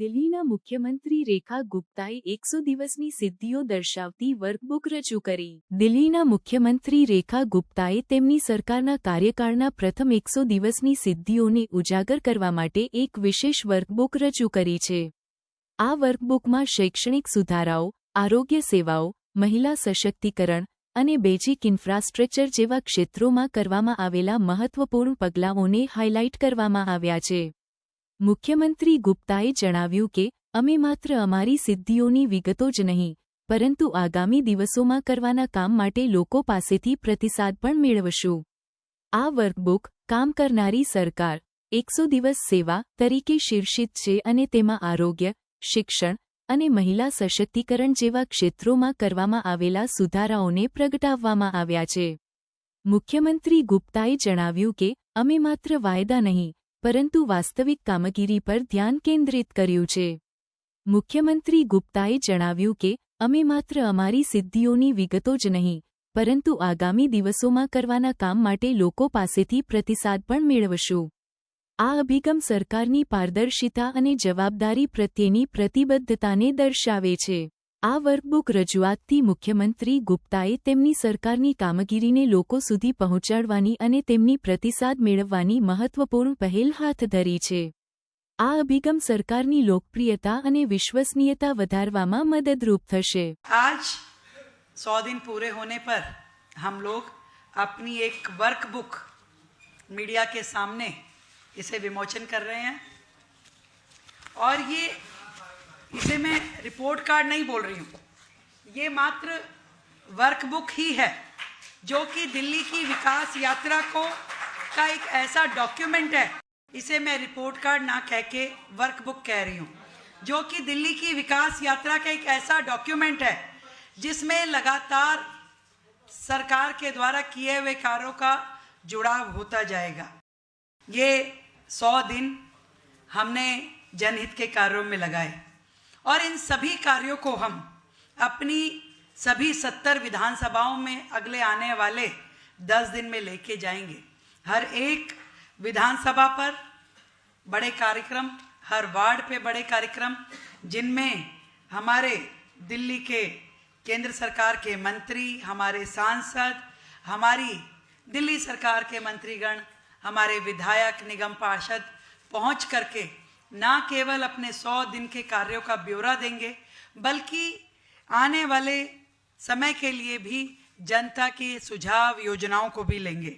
દિલ્હીના મુખ્યમંત્રી રેખા ગુપ્તાએ એકસો દિવસની સિદ્ધિઓ દર્શાવતી વર્કબુક રજૂ કરી દિલ્હીના મુખ્યમંત્રી રેખા ગુપ્તાએ તેમની સરકારના કાર્યકાળના પ્રથમ એકસો દિવસની સિદ્ધિઓને ઉજાગર કરવા માટે એક વિશેષ વર્કબુક રજૂ કરી છે આ વર્કબુકમાં શૈક્ષણિક સુધારાઓ આરોગ્ય સેવાઓ મહિલા સશક્તિકરણ અને બેઝિક ઇન્ફ્રાસ્ટ્રક્ચર જેવા ક્ષેત્રોમાં કરવામાં આવેલા મહત્વપૂર્ણ પગલાઓને હાઇલાઇટ કરવામાં આવ્યા છે મુખ્યમંત્રી ગુપ્તાએ જણાવ્યું કે અમે માત્ર અમારી સિદ્ધિઓની વિગતો જ નહીં પરંતુ આગામી દિવસોમાં કરવાના કામ માટે લોકો પાસેથી પ્રતિસાદ પણ મેળવશું આ વર્કબુક કામ કરનારી સરકાર એકસો દિવસ સેવા તરીકે શીર્ષિત છે અને તેમાં આરોગ્ય શિક્ષણ અને મહિલા સશક્તિકરણ જેવા ક્ષેત્રોમાં કરવામાં આવેલા સુધારાઓને પ્રગટાવવામાં આવ્યા છે મુખ્યમંત્રી ગુપ્તાએ જણાવ્યું કે અમે માત્ર વાયદા નહીં પરંતુ વાસ્તવિક કામગીરી પર ધ્યાન કેન્દ્રિત કર્યું છે મુખ્યમંત્રી ગુપ્તાએ જણાવ્યું કે અમે માત્ર અમારી સિદ્ધિઓની વિગતો જ નહીં પરંતુ આગામી દિવસોમાં કરવાના કામ માટે લોકો પાસેથી પ્રતિસાદ પણ મેળવશું આ અભિગમ સરકારની પારદર્શિતા અને જવાબદારી પ્રત્યેની પ્રતિબદ્ધતાને દર્શાવે છે આ વર્કબુક રાજુવાત તી મુખ્યમંત્રી ગુપ્તાએ તેમની સરકારની કામગીરીને લોકો સુધી પહોંચાડવાની અને તેમની પ્રતિસાદ મેળવવાની મહત્વપૂર્ણ પહેલ હાથ ધરી છે આ અભિગમ સરકારની લોકપ્રિયતા અને વિશ્વસનીયતા વધારવામાં મદદરૂપ થશે આજ 100 દિવસ પૂરે હોને પર ہم લોકો apni ek workbook media ke samne ise vimochana kar rahe hain aur ye report card नहीं बोल रही हूँ ये मात्र वर्कबुक ही है जो कि दिल्ली की विकास यात्रा को का एक ऐसा डॉक्यूमेंट है इसे मैं रिपोर्ट कार्ड ना कह के वर्कबुक कह रही हूँ जो कि दिल्ली की विकास यात्रा का एक ऐसा डॉक्यूमेंट है जिसमें लगातार सरकार के द्वारा किए हुए कार्यों का जुड़ाव होता जाएगा ये सौ दिन हमने जनहित के कार्यों में लगाए और इन सभी कार्यों को हम अपनी सभी सत्तर विधानसभाओं में अगले आने वाले दस दिन में लेके जाएंगे हर एक विधानसभा पर बड़े कार्यक्रम हर वार्ड पे बड़े कार्यक्रम जिनमें हमारे दिल्ली के केंद्र सरकार के मंत्री हमारे सांसद हमारी दिल्ली सरकार के मंत्रीगण हमारे विधायक निगम पार्षद पहुंच करके ना केवल अपने सौ दिन के कार्यों का ब्यौरा देंगे बल्कि आने वाले समय के लिए भी जनता के सुझाव योजनाओं को भी लेंगे